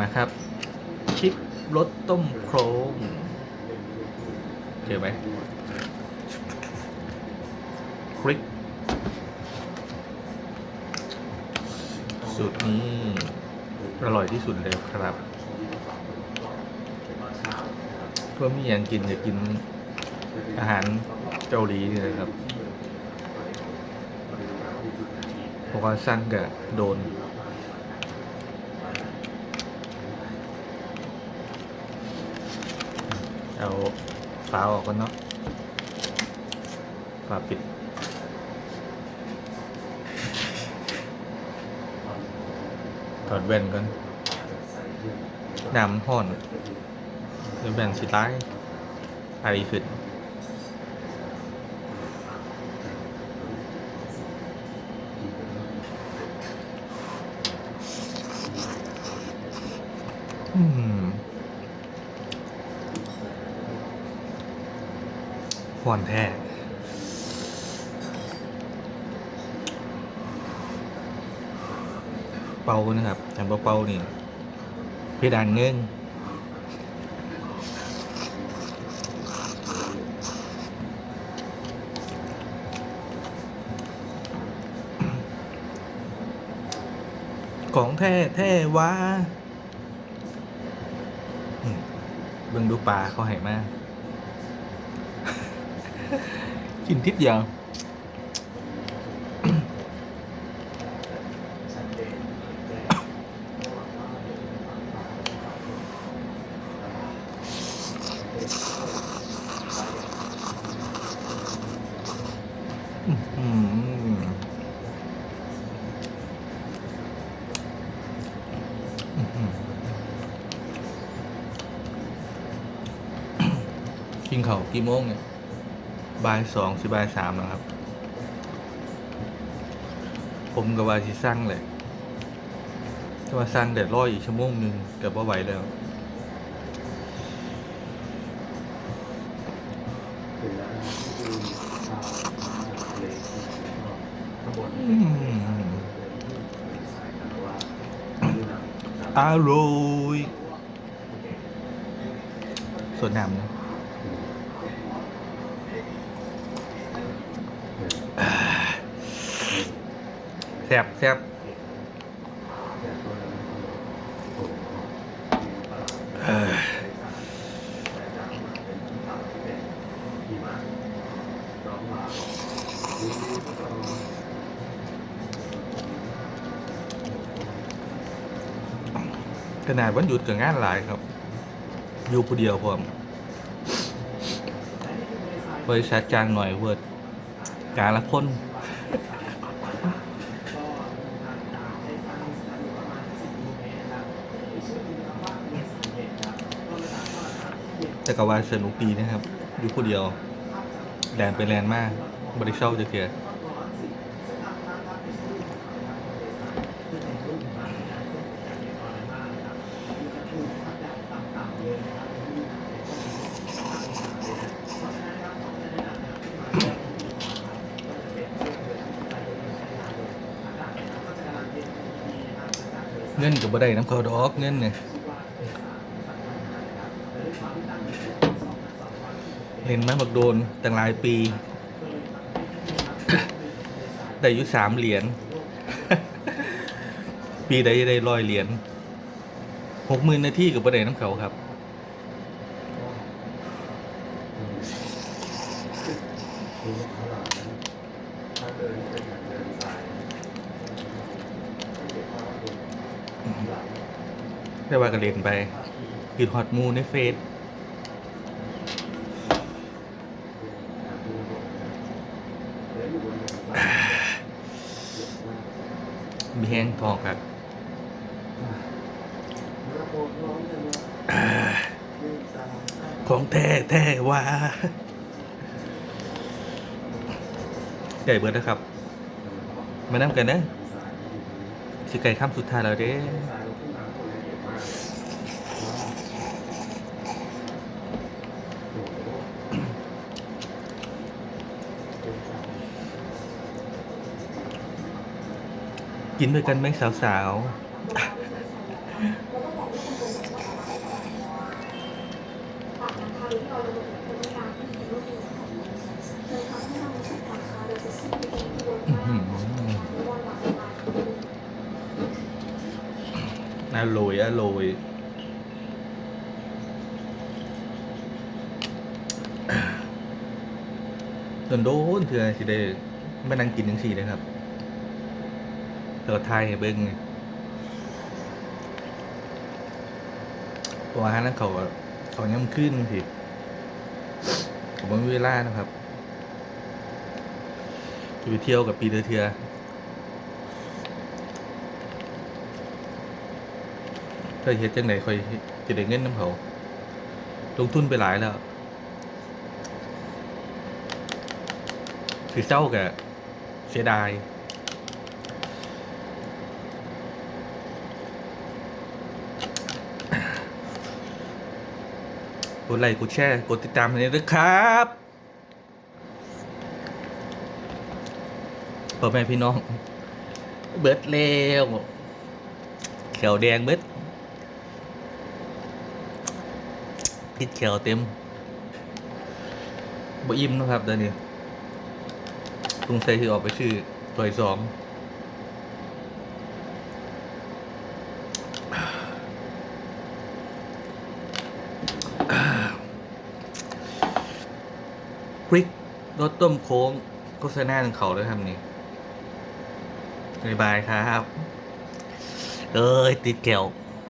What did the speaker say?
มาครับ ชิปรสต้มโครงเจอไหมคลิก สูตรนี้อร่อยที่สุดเลยครับเพื่อมีอย่างกินอยากกินอาหารเกาหลีนี่เลยครับเพราะว่าสั้นกับโดน เอาฝาออกกันเนาะฝาปิด ถอดแว่นกันน้ำห่อนเดี๋ยวแว่นสิตายอะไรขึ้น ห่อนแท้เป่านะครับแต่เป่านี่เพดานเงิงของแท้แท้วะเบิ่งดูปลาเขาให้มาก กินทิศเดียว บ่ายสองสิบ่ายสามแล้วครับ ผมกับวาสิสร้างเลยถ้าว่าสร้างเด็ดร้อยอีกชั่วโมงหนึ่งเกือบว่าไหวแล้วอืมอร่อยส่วนน้ำนะ แซ่บแซ่บเอ่อขนาดวันหยุดกับงานหลายครับ อยู่ผู้เดียวพร้อมบริษัทจ้างหน่อยเวิร์ดการละคน แต่กว่าสนุกดีนะครับอยู่ผู้เดียวแลนไปแลนมาก บริเซลจะเกียดเงินกับบ่ได้น้ำเขาดอกเงินเนี่ย เห็นไหมบักโดนตั้งหลายปี ได้ยู่สามเหรียญ ปีใดได้ร้อยเหรียญหกหมื่นนาทีกับประเด็นน้ำเขาครับได้ว่ากระเด็นไปกินฮอตมูในเฟซ มีแห้งทองครับอ่าของแท้แท้ว่าใหญ่เบิร์ดนะครับ มานั่งกันนะ สิไก่ข้ามสุดท้ายแล้วเด้ กินด้วยกันไหมสาวๆอร่อยอร่อยโดนโดนเถื่อสิได้มานั่งกินหนังสี่เลยครับ เปิดไทยเบิ่งตัวอาหารนั้นเขาเขาย่ำขึ้นสิผมไม่มีเวลานะครับจะไปเที่ยวกับปีเดือเทือเคยเฮ็ดจังไหนคอยจะได้เงินน้ำเขาลงทุนไปหลายแล้วคือเจ้ากับเสียดาย ดไลค์กดแชร์กดติดตามให้ด้วยครับพ่อแม่พี่น้อง เบิดเร็วเขียวแดงเบิดพิษเขียวเต็มบ่อิ่มนะครับเดี๋ยวนี้ตุงใส่ที่ออกไปชื่อตัวสอง พริกรสต้มโค้งโฆษณาของเขาด้วยครับนี่บายบายครับ เอ้ยติดแก้ว